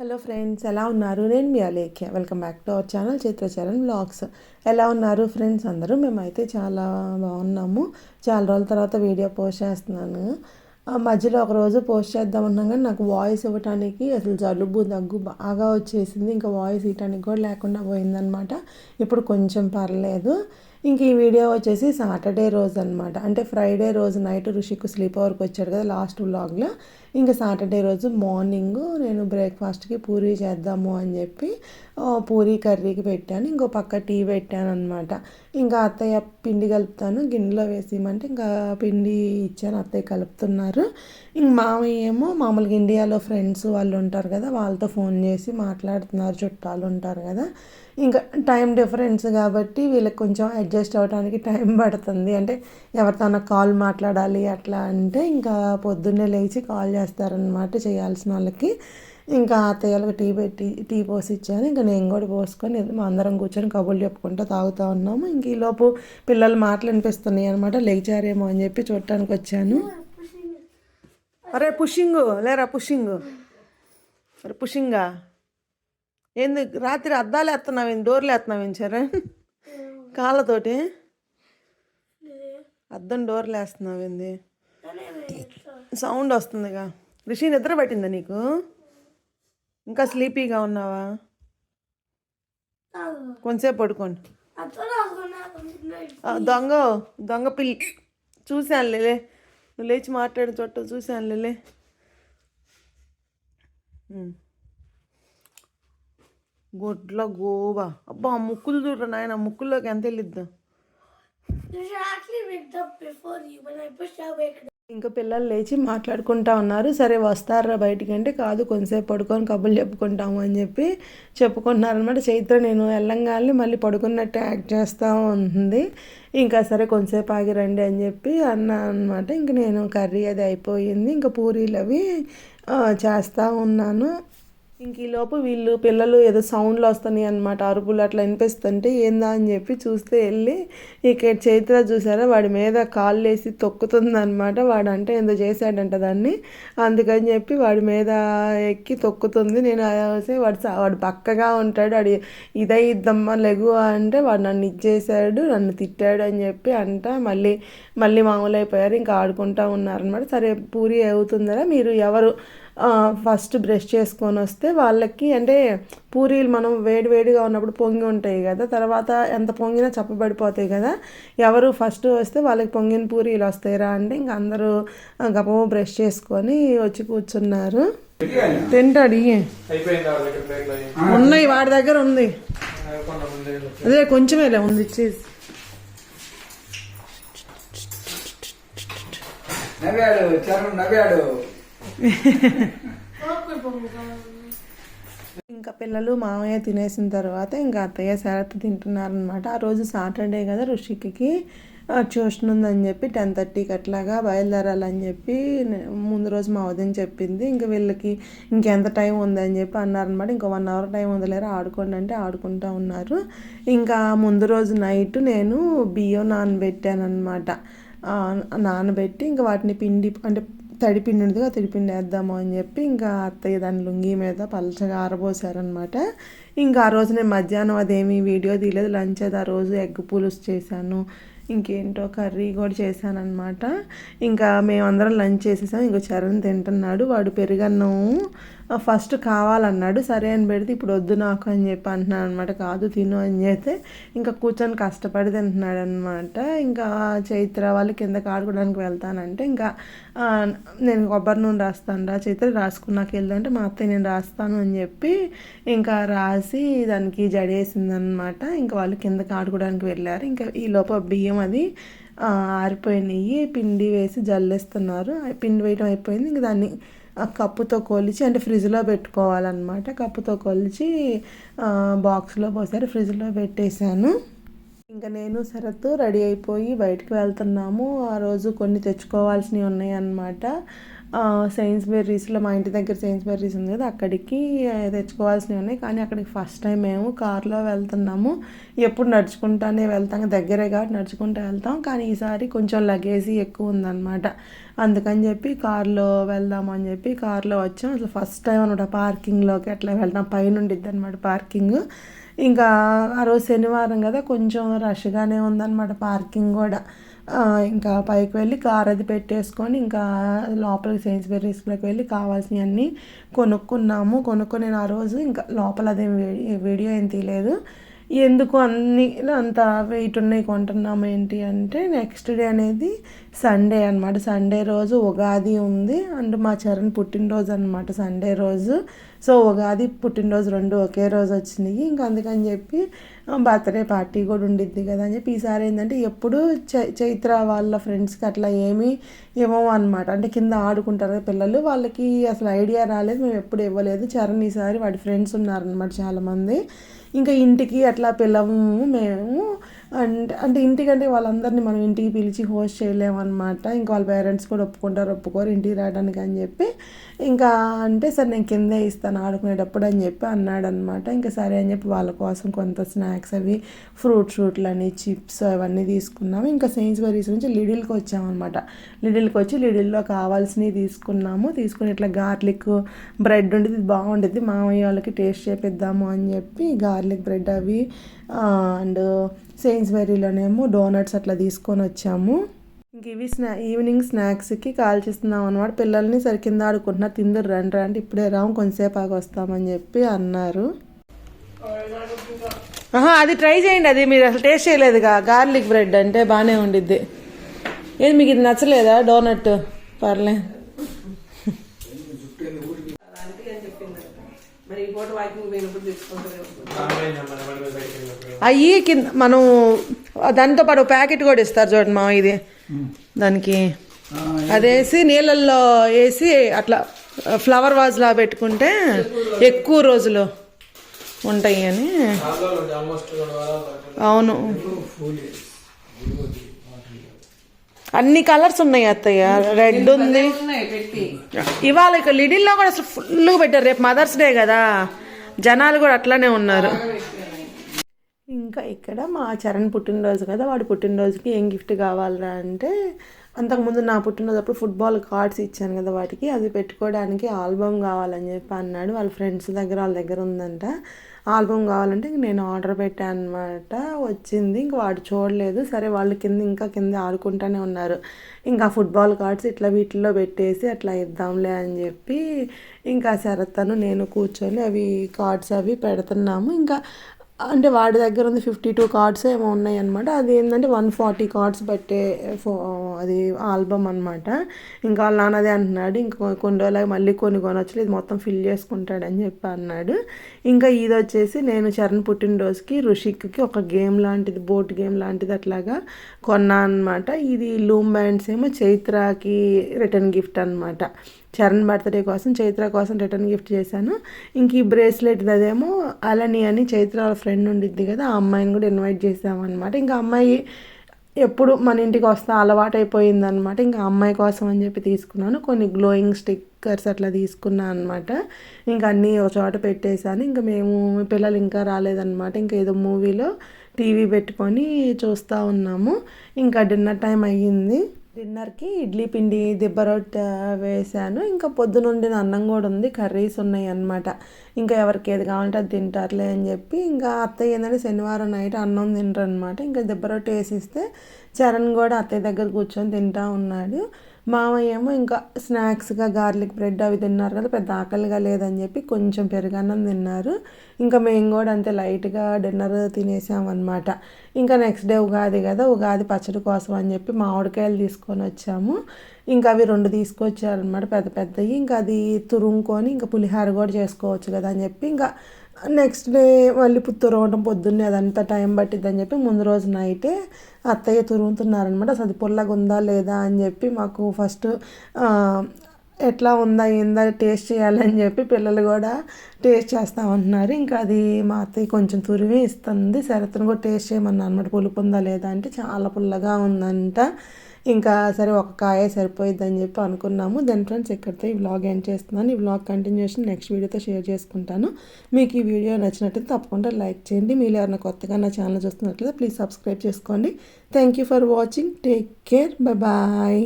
Hello friends ఎలా ఉన్నారు? నేను మీ Alekhya. Welcome back to our channel Chitracharan blogs ఎలా ఉన్నారు ఫ్రెండ్స్ అందరూ మేమైతే చాలా బాగున్నాము. చాలా రోజుల తర్వాత వీడియో పోస్ట్ చేస్తున్నాను. మధ్యలో ఒక రోజు పోస్ట్ చేద్దాం కానీ నాకు వాయిస్ ఇవ్వటానికి అసలు జలుబు దగ్గు బాగా వచ్చేసింది. ఇంకా వాయిస్ ఇవ్వటానికి కూడా లేకుండా పోయిందనమాట ఇప్పుడు కొంచెం పర్లేదు. ఇంక ఈ వీడియో వచ్చేసి సాటర్డే రోజు అనమాట అంటే ఫ్రైడే రోజు నైట్ ఋషికు స్లీప్ ఓవర్కి వచ్చాడు కదా లాస్ట్ వ్లాగ్లో. ఇంకా సాటర్డే రోజు మార్నింగ్ నేను బ్రేక్ఫాస్ట్కి పూరీ చేద్దాము అని చెప్పి పూరీ కర్రీకి పెట్టాను. ఇంకో పక్క టీ పెట్టాను అనమాట ఇంకా అత్తయ్య పిండి కలుపుతాను. గిన్నెలో వేసేయమంటే ఇంకా పిండి ఇచ్చాను. అత్తయ్య కలుపుతున్నారు. ఇంక మామయ్య ఏమో మామూలుగా ఇండియాలో ఫ్రెండ్స్ వాళ్ళు ఉంటారు కదా వాళ్ళతో ఫోన్ చేసి మాట్లాడుతున్నారు. చుట్టాలు ఉంటారు కదా. ఇంకా టైం డిఫరెన్స్ కాబట్టి వీళ్ళకి కొంచెం అడ్జస్ట్ అవ్వడానికి టైం పడుతుంది. అంటే ఎవరితోనో కాల్ మాట్లాడాలి అట్లా అంటే ఇంకా పొద్దున్నే లేచి కాల్ చేస్తారనమాట చేయాల్సిన వాళ్ళకి. ఇంకా అత్తయ్యలకు టీ పెట్టి టీ పోసి ఇచ్చాను ఇంకా నేను కూడా పోసుకొని మా అందరం కూర్చొని కబుర్లు చెప్పుకుంటూ తాగుతూ ఉన్నాము. ఇంక ఈలోపు పిల్లలు మాటలు వినిపిస్తున్నాయి అనమాట లేచారేమో అని చెప్పి చూడటానికి వచ్చాను. అరే పుషింగ్. లేరా పుషింగ్. అరే పుషింగా? ఏంది రాత్రి అద్దాలు వేస్తున్నావు ఏంది డోర్లు వేస్తున్నావు ఏం సరే కాళ్ళతోటి? అద్దం డోర్లు వేస్తున్నావు ఏంది సౌండ్ వస్తుందిగా. రిషి నిద్ర పట్టిందా నీకు? ఇంకా స్లీపీగా ఉన్నావా? కొంచెంసేపు పడుకోండి. దొంగ దొంగ పిల్లి చూశాను లేలే నువ్వు లేచి మాట్లాడిన చోట చూశాను లేలే గొడ్ల గోవా. అబ్బా ఆ ముక్కులు చూడరా నాయన ముక్కుల్లోకి ఎంత వెళ్ళిద్దాం? ఇంకా పిల్లలు లేచి మాట్లాడుకుంటా ఉన్నారు. సరే వస్తారా బయటికి అంటే కాదు కొంతసేపు పడుకొని కబుర్లు చెప్పుకుంటాము అని చెప్పి చెప్పుకుంటున్నారనమాట చైత్ర నేను వెళ్ళంగానే మళ్ళీ పడుకున్నట్టు యాక్ట్ చేస్తూ ఉంటుంది ఇంకా సరే కొంతసేపు ఆగిరండి అని చెప్పి అన్నా అనమాట ఇంక నేను కర్రీ అది అయిపోయింది. ఇంకా పూరీలు అవి చేస్తూ ఉన్నాను. ఇంక ఈలోపు వీళ్ళు పిల్లలు ఏదో సౌండ్లు వస్తున్నాయి అనమాట అరుపులు అట్లా వినిపిస్తుంటే ఏందా అని చెప్పి చూస్తే వెళ్ళి ఇక్కడ చైత్ర చూసారా? వాడి మీద కాళ్ళు వేసి తొక్కుతుందనమాట వాడు అంటే ఏందో చేశాడంట దాన్ని. అందుకని చెప్పి వాడి మీద ఎక్కి తొక్కుతుంది. నేను అదే వాడు వాడు పక్కగా ఉంటాడు. వాడు ఇదే ఇద్దమ్మా లెగు అంటే వాడు నన్ను ఇచ్చేసాడు నన్ను తిట్టాడు అని చెప్పి అంట. మళ్ళీ మళ్ళీ మామూలు అయిపోయారు ఇంకా ఆడుకుంటా ఉన్నారనమాట సరే పూరి అవుతుందరా? మీరు ఎవరు ఫస్ట్ బ్రష్ చేసుకొని వస్తే వాళ్ళకి అంటే పూరీలు మనం వేడి వేడిగా ఉన్నప్పుడు పొంగి ఉంటాయి కదా తర్వాత ఎంత పొంగినా చప్పబడిపోతాయి కదా. ఎవరు ఫస్ట్ వస్తే వాళ్ళకి పొంగిన పూరీలు వస్తాయిరా అంటే ఇంక అందరూ గప్ప బ్రష్ చేసుకొని వచ్చి కూర్చున్నారు. తింటాడు ఉన్నాయి వాడి దగ్గర ఉంది. అదే కొంచెమేలే ఉంది ఇచ్చేసి నవ్వాడు చరణ్ నవ్వాడు. ఇంకా పిల్లలు మామయ్య తినేసిన తర్వాత ఇంకా అత్తయ్య శరత్ తింటున్నారనమాట ఆ రోజు సాటర్డే కదా ఋషికి ట్యూషన్ ఉందని చెప్పి టెన్ థర్టీకి అట్లాగా బయలుదేరాలని చెప్పి ముందు రోజు మా వదిన చెప్పింది. ఇంకా వీళ్ళకి ఇంకెంత టైం ఉందని చెప్పి అన్నారనమాట ఇంకా వన్ అవర్ టైం ఉందలేరా ఆడుకోండి అంటే ఆడుకుంటూ ఉన్నారు. ఇంకా ముందు రోజు నైట్ నేను బియ్యం నానబెట్టాను అనమాట నానబెట్టి ఇంకా వాటిని పిండి అంటే తడిపిండి ఉండదుగా తడిపిండి వేద్దాము అని చెప్పి ఇంకా అత్తయ్య దాని లుంగి మీద పలచగా ఆరబోసారనమాట ఇంకా ఆ రోజు నేను మధ్యాహ్నం అదేమి వీడియో తీయలేదు. లంచ్ అది ఆ రోజు ఎగ్ పులుసు చేశాను ఇంకేంటో కర్రీ కూడా చేశానమాట ఇంకా మేమందరం లంచ్ చేసేసాం. ఇంకో చరణ్ తింటున్నాడు. వాడు పెరుగన్నం ఫస్ట్ కావాలన్నాడు. సరే అని పెడితే ఇప్పుడు వద్దు నాకు అని చెప్పి అంటున్నాను అనమాట కాదు తిను అని చెప్తే ఇంకా కూర్చొని కష్టపడి తింటున్నాడు అనమాట ఇంకా చైత్ర వాళ్ళు కిందకి ఆడుకోవడానికి వెళ్తానంటే ఇంకా నేను కొబ్బరి నూనె రాస్తాను రా చైత్ర రాసుకున్నాక వెళ్ళంటే మా అత్తయ్య నేను రాస్తాను అని చెప్పి ఇంకా రాసి దానికి జడేసిందనమాట ఇంకా వాళ్ళు కిందకి ఆడుకోవడానికి వెళ్ళారు. ఇంకా ఈ లోపల బియ్యం అది ఆరిపోయినాయి. పిండి వేసి జల్లేస్తున్నారు. పిండి వేయడం అయిపోయింది. ఇంక దాన్ని కప్పుతో కొలిచి అంటే ఫ్రిడ్జ్లో పెట్టుకోవాలన్నమాట. కప్పుతో కొలిచి బాక్స్లో పోసారు ఫ్రిడ్జ్లో పెట్టేశాను. ఇంకా నేను శరత్ రెడీ అయిపోయి బయటికి వెళ్తున్నాము. ఆ రోజు కొన్ని తెచ్చుకోవాల్సినవి ఉన్నాయి అన్నమాట సెయింట్స్ బెర్రీస్లో మా ఇంటి దగ్గర సెయింట్స్ బెర్రీస్ ఉంది కదా అక్కడికి తెచ్చుకోవాల్సినవి ఉన్నాయి. కానీ అక్కడికి ఫస్ట్ టైం మేము కార్లో వెళ్తున్నాము. ఎప్పుడు నడుచుకుంటానే వెళ్తాం దగ్గరే కాబట్టి నడుచుకుంటూ వెళ్తాం. కానీ ఈసారి కొంచెం లగేజీ ఎక్కువ ఉందన్నమాట. అందుకని చెప్పి కార్లో వెళ్దాం అని చెప్పి కార్లో వచ్చాం. అసలు ఫస్ట్ టైం అనమాట పార్కింగ్లోకి అట్లా వెళ్తాం పైన ఉండిద్ది అనమాట పార్కింగ్ ఇంకా ఆ రోజు శనివారం కదా కొంచెం రష్గానే ఉందన్నమాట పార్కింగ్ కూడా. ఇంకా పైకి వెళ్ళి కార్ అది పెట్టేసుకొని ఇంకా లోపలికి సెయిన్స్బెర్రీస్లోకి వెళ్ళి కావాల్సినవన్నీ కొనుక్కున్నాము. కొనుక్కొని నేను ఆ రోజు ఇంకా లోపల అదేం వీడియో ఏం తీయలేదు ఎందుకు అన్ని అంత వెయిట్ ఉన్నాయి కొంటున్నాము ఏంటి అంటే నెక్స్ట్ డే అనేది సండే అనమాట సండే రోజు ఉగాది ఉంది. అండ్ మా చరణ్ పుట్టినరోజు అనమాట సండే రోజు. సో ఉగాది పుట్టినరోజు రెండు ఒకే రోజు వచ్చినాయి. ఇంకా అందుకని చెప్పి బర్త్డే పార్టీ కూడా ఉండిద్ది కదా అని చెప్పి ఈసారి ఏంటంటే ఎప్పుడు చై- చైత్ర వాళ్ళ ఫ్రెండ్స్కి అట్లా ఏమీ ఇవ్వము అనమాట అంటే కింద ఆడుకుంటారు పిల్లలు వాళ్ళకి అసలు ఐడియా రాలేదు. మేము ఎప్పుడు ఇవ్వలేదు. చరణ్ ఈసారి వాడి ఫ్రెండ్స్ ఉన్నారనమాట చాలామంది. ఇంకా ఇంటికి అట్లా పిల్లము మేము అండ్ అంటే ఇంటికంటే వాళ్ళందరినీ మనం ఇంటికి పిలిచి హోస్ట్ చేయలేమన్నమాట. ఇంకా వాళ్ళ పేరెంట్స్ కూడా ఒప్పుకుంటారు ఒప్పుకోరు ఇంటికి రావడానికి అని చెప్పి. ఇంకా అంటే సరే నేను కిందే ఇస్తాను ఆడుకునేటప్పుడు అని చెప్పి అన్నాడనమాట ఇంకా సరే అని చెప్పి వాళ్ళ కోసం కొంత స్నాక్స్ అవి ఫ్రూట్ ఫ్రూట్లు అని చిప్స్ అవన్నీ తీసుకున్నాము. ఇంకా సెయిన్స్బరీస్ నుంచి లిడిల్కి వచ్చామన్నమాట. లిడిల్కి వచ్చి లిడిల్లో కావాల్సినవి తీసుకున్నాము. తీసుకుని ఇట్లా గార్లిక్ బ్రెడ్ ఉండేది బాగుండేది. మామయ్య వాళ్ళకి టేస్ట్ చేపిద్దాము అని చెప్పి గార్లిక్ బ్రెడ్ అవి అండ్ సెయిన్స్బరీలోనేమో డోనట్స్ అట్లా తీసుకొని వచ్చాము. ఇంక ఇవి స్నా ఈవినింగ్ స్నాక్స్కి కాల్ చేస్తున్నాం అనమాట పిల్లల్ని సరి కింద ఆడుకుంటున్నారు తిందరు రండి రండి. ఇప్పుడే రాము కొంతసేపు ఆగి వస్తామని చెప్పి అన్నారు. ఆహా అది ట్రై చేయండి. అది మీరు అసలు టేస్ట్ చేయలేదుగా గార్లిక్ బ్రెడ్ అంటే బాగానే ఉండిద్ది. ఏది మీకు ఇది నచ్చలేదా? డోనట్? పర్లే మరి ఈ పూట వాకింగ్ పోయినప్పుడు అయ్యి కింద మనం దాంతో పాటు ప్యాకెట్ కూడా ఇస్తారు చూడండి మా ఇది. దానికి అదేసి నీళ్ళల్లో వేసి అట్లా ఫ్లవర్ వాజ్లా పెట్టుకుంటే ఎక్కువ రోజులు ఉంటాయి అని. అవును. అన్ని కలర్స్ ఉన్నాయి అత్తయ్య. రెడ్ ఉంది. ఇవాళ ఇక లిడిల్లో కూడా అసలు ఫుల్గా పెట్టారు. రేపు మదర్స్ డే కదా. జనాలు కూడా అట్లానే ఉన్నారు. ఇంకా ఇక్కడ మా చరణ్ పుట్టినరోజు కదా. వాడి పుట్టినరోజుకి ఏం గిఫ్ట్ కావాలరా అంటే అంతకుముందు నా పుట్టినరోజు అప్పుడు ఫుట్బాల్ కార్డ్స్ ఇచ్చాను కదా వాటికి. అది పెట్టుకోవడానికి ఆల్బమ్ కావాలని చెప్పి అన్నాడు. వాళ్ళ ఫ్రెండ్స్ దగ్గర వాళ్ళ దగ్గర ఉందంట. ఆల్బమ్ కావాలంటే ఇంక నేను ఆర్డర్ పెట్టాను అనమాట వచ్చింది ఇంక వాడు చూడలేదు. సరే వాళ్ళు కింద ఇంకా కింద ఆడుకుంటూనే ఉన్నారు. ఇంకా ఫుట్బాల్ కార్డ్స్ ఇట్లా వీటిల్లో పెట్టేసి అట్లా ఇద్దాంలే అని చెప్పి ఇంకా శరత్తను నేను కూర్చొని అవి కార్డ్స్ అవి పెడుతున్నాము. ఇంకా అంటే వాడి దగ్గర ఉంది ఫిఫ్టీ టూ కార్డ్స్ ఏమో ఉన్నాయి అనమాట అది ఏంటంటే వన్ ఫార్టీ కార్డ్స్ పెట్టే ఫో అది ఆల్బమ్ అనమాట ఇంకా వాళ్ళ నాన్న అంటున్నాడు ఇంకా కొన్ని రోజులకి మళ్ళీ కొన్ని కొనొచ్చులు ఇది మొత్తం ఫిల్ చేసుకుంటాడని చెప్పి అన్నాడు. ఇంకా ఇది వచ్చేసి నేను చరణ్ పుట్టినరోజుకి రుషిక్కి ఒక గేమ్ లాంటిది బోట్ గేమ్ లాంటిది అట్లాగా కొన్నా అనమాట ఇది లూమ్ బ్యాండ్స్ ఏమో చైత్రాకి రిటర్న్ గిఫ్ట్ అనమాట చరణ్ బర్త్డే కోసం చైత్ర కోసం రిటర్న్ గిఫ్ట్ చేశాను. ఇంక ఈ బ్రేస్లెట్ అదేమో అలని అని చైత్ర వాళ్ళ ఫ్రెండ్ ఉండిద్ది కదా ఆ అమ్మాయిని కూడా ఇన్వైట్ చేసామన్నమాట ఇంకా అమ్మాయి ఎప్పుడు మన ఇంటికి వస్తా అలవాటు అయిపోయిందనమాట ఇంకా అమ్మాయి కోసం అని చెప్పి తీసుకున్నాను. కొన్ని గ్లోయింగ్ స్టిక్కర్స్ అట్లా తీసుకున్నాను అనమాట ఇంకా అన్నీ ఒక చోట పెట్టేశాను. ఇంకా మేము పిల్లలు ఇంకా రాలేదన్నమాట. ఇంకా ఏదో మూవీలో టీవీ పెట్టుకొని చూస్తూ ఉన్నాము. ఇంకా డిన్నర్ టైం అయ్యింది. డిన్నర్కి ఇడ్లీ పిండి దిబ్బ రొట్టె వేసాను. ఇంకా పొద్దునుండిన అన్నం కూడా ఉంది కర్రీస్ ఉన్నాయి అన్నమాట. ఇంకా ఎవరికి ఏది కావాలంటే అది తింటారులే అని చెప్పి ఇంకా అత్తయ్య ఏంటంటే శనివారం నైట్ అన్నం తింటారు అనమాట ఇంకా దిబ్బ రొట్టె వేసిస్తే చరణ్ కూడా అత్తయ్య దగ్గర కూర్చొని తింటా ఉన్నాడు. మామయ్య ఏమో ఇంకా స్నాక్స్గా గార్లిక్ బ్రెడ్ అవి తిన్నారు కదా పెద్ద ఆకలిగా లేదని చెప్పి కొంచెం పెరుగన్నం తిన్నారు. ఇంకా మేము కూడా అంతే లైట్గా డిన్నర్ తినేసామన్నమాట ఇంకా నెక్స్ట్ డే ఉగాది కదా ఉగాది పచ్చడి కోసం అని చెప్పి మామిడికాయలు తీసుకొని వచ్చాము. ఇంకా అవి రెండు తీసుకొచ్చారనమాట పెద్ద పెద్దవి ఇంకా అది తురుముకొని ఇంకా పులిహార కూడా చేసుకోవచ్చు కదా అని చెప్పి ఇంకా నెక్స్ట్ డే మళ్ళీ పుత్తూరు అవ్వడం పొద్దున్నే అదంతా టైం పట్టిద్దని చెప్పి ముందు రోజు నైటే అత్తయ్య తురుగుతున్నారనమాట అసలు అది పొల్లగా ఉందా లేదా? అని చెప్పి మాకు ఫస్ట్ ఎట్లా ఉందా ఏందా టేస్ట్ చేయాలని చెప్పి పిల్లలు కూడా టేస్ట్ చేస్తామంటున్నారు. ఇంకా అది మా అత్తయ్య కొంచెం తురిమి ఇస్తుంది. శరత్ను కూడా టేస్ట్ చేయమన్నా అనమాట పులుపు ఉందా లేదా అంటే చాలా పుల్లగా ఉందంట. ఇంకా సరే ఒక కాయ సరిపోయిద్ది అని చెప్పి అనుకున్నాము. దెన్ ఫ్రెండ్స్ ఇక్కడితో ఈ వ్లాగ్ ఎండ్ చేస్తున్నాను. ఈ వ్లాగ్ కంటిన్యూషన్ నెక్స్ట్ వీడియోతో షేర్ చేసుకుంటాను. మీకు ఈ వీడియో నచ్చినట్లయితే తప్పకుండా లైక్ చేయండి. మీరు ఎవరైనా కొత్తగా నా ఛానల్ చూస్తున్నట్లయితే ప్లీజ్ సబ్స్క్రైబ్ చేసుకోండి. Thank you for watching take care bye